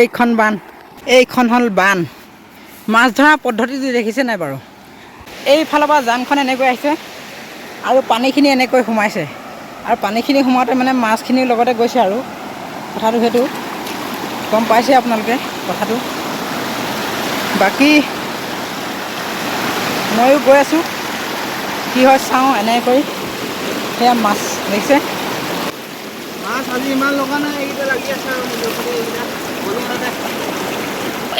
এইখন বান। এইখন হ'ল বান। মাছ ধৰা পদ্ধতিটো দেখিছে নাই বাৰু? এইফালৰ পৰা জানখন এনেকৈ আহিছে আৰু পানীখিনি এনেকৈ সোমাইছে। আৰু পানীখিনি সোমাওঁতে মানে মাছখিনিৰ লগতে গৈছে আৰু। কথাটো সেইটো। গম পাইছে আপোনালোকে কথাটো। বাকী ময়ো গৈ আছোঁ। কি হয় চাওঁ এনেকৈ কৰি। সেয়া মাছ দেখিছে?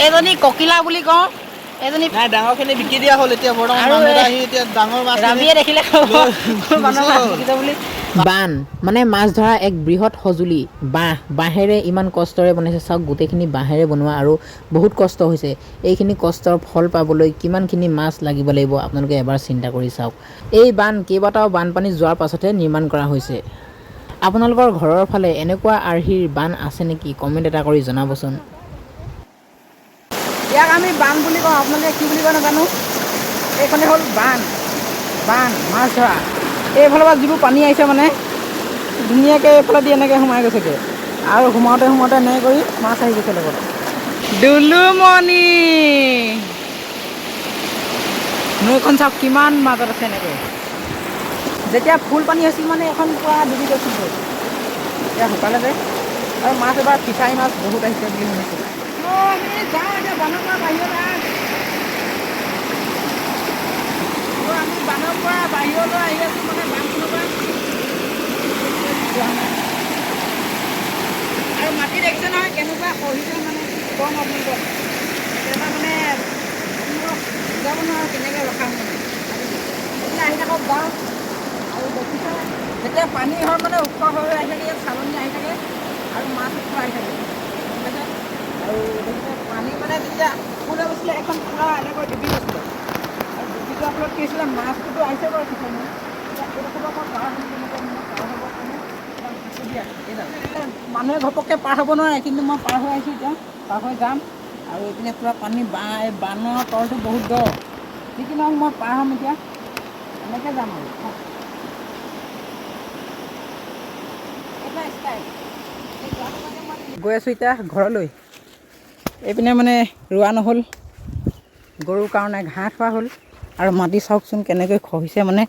এজনী ককিলা বুলি কওঁ। এজনী নাই ডাঙৰখিনি বিকি দিয়া হ'ল এতিয়া বৰ্তমান আহি এতিয়া ডাঙৰ মাছ ৰামিয়ে দেখিলে বুলি। বান। মানে মাছ ধৰা এক বৃহৎ সঁজুলি। বাঁহ বাঁহেৰে ইমান কষ্টৰে বনাইছে। চাওক গোটেইখিনি বাঁহেৰে বনোৱা আৰু বহুত কষ্ট হৈছে। এইখিনি কষ্টৰ ফল পাবলৈ কিমানখিনি মাছ লাগিব লাগিব আপোনালোকে এবাৰ চিন্তা কৰি চাওক। এই বান কেইবাটাও বানপানী যোৱাৰ পাছতহে নিৰ্মাণ কৰা হৈছে। আপোনালোকৰ ঘৰৰ ফালে এনেকুৱা আৰ্হিৰ বান আছে নেকি? কমেণ্ট এটা কৰি জনাবচোন। ইয়াক আমি বান বুলি কওঁ। আপোনালোকে কি বুলি কয় নাজানো? এইখনে হ'ল বান। বান মাছ ধৰা। এইফালৰ পৰা যিবোৰ পানী আহিছে মানে ধুনীয়াকৈ এইফালেদি এনেকৈ সোমাই গৈছেগৈ। আৰু সোমাওঁতে সোমাওঁতে এনেকৈ কৰি মাছ আহি গৈছে লগত। দুলুমণি! নৈখন চাওক, কিমান মাজত আছে এনেকৈ। যেতিয়া ফুল পানী হৈছিল মানে এখন পূৰা ডুবি গৈছিল এতিয়া শুকালে যে। আৰু মাছ এবাৰ ফিচাৰী মাছ বহুত আহিছে বুলি শুনিছোঁ। বানৰ পৰা বাহিৰলৈ আহি আছোঁ। আৰু মাটি দেখিছে নহয় কেনেকুৱা খহিছে মানে কম আপোনালোকক কেতিয়াবা মানে আপোনালোকক বুজাব নোৱাৰোঁ কেনেকৈ ৰখাম মানে। এতিয়া আহি থাকক যাওঁ আৰু দেখিছে যেতিয়া পানী হয় মানে ওখ হৈ আহি থাকে চালনি আহি থাকে আৰু মাছ ওখ আহি থাকে? আৰু দেখিছে পানী মানে যেতিয়া ফুল গৈছিলে এখন পূৰা এনেকৈ ডুবি গৈছিলে। আৰু ডুবি যোৱাৰ ফলত কি হৈছিলে মাছটোতো আহিছে বাৰু কিছুমান মানুহে ঘপককৈ পাৰ হ'ব নোৱাৰে কিন্তু মই পাৰ হৈ আহিছোঁ এতিয়া। পাৰ হৈ যাম। আৰু এইপিনে পূৰা পানী বা এই বানৰ তলটো বহুত দ। যি কি নহওক মই পাৰ হ'ম এতিয়া। এনেকৈ যাম আৰু। গৈ আছোঁ এতিয়া ঘৰলৈ। এইপিনে মানে ৰোৱা নহ'ল। গৰুৰ কাৰণে ঘাঁহ খোৱা হ'ল। আৰু মাটি চাওকচোন কেনেকৈ খহিছে মানে।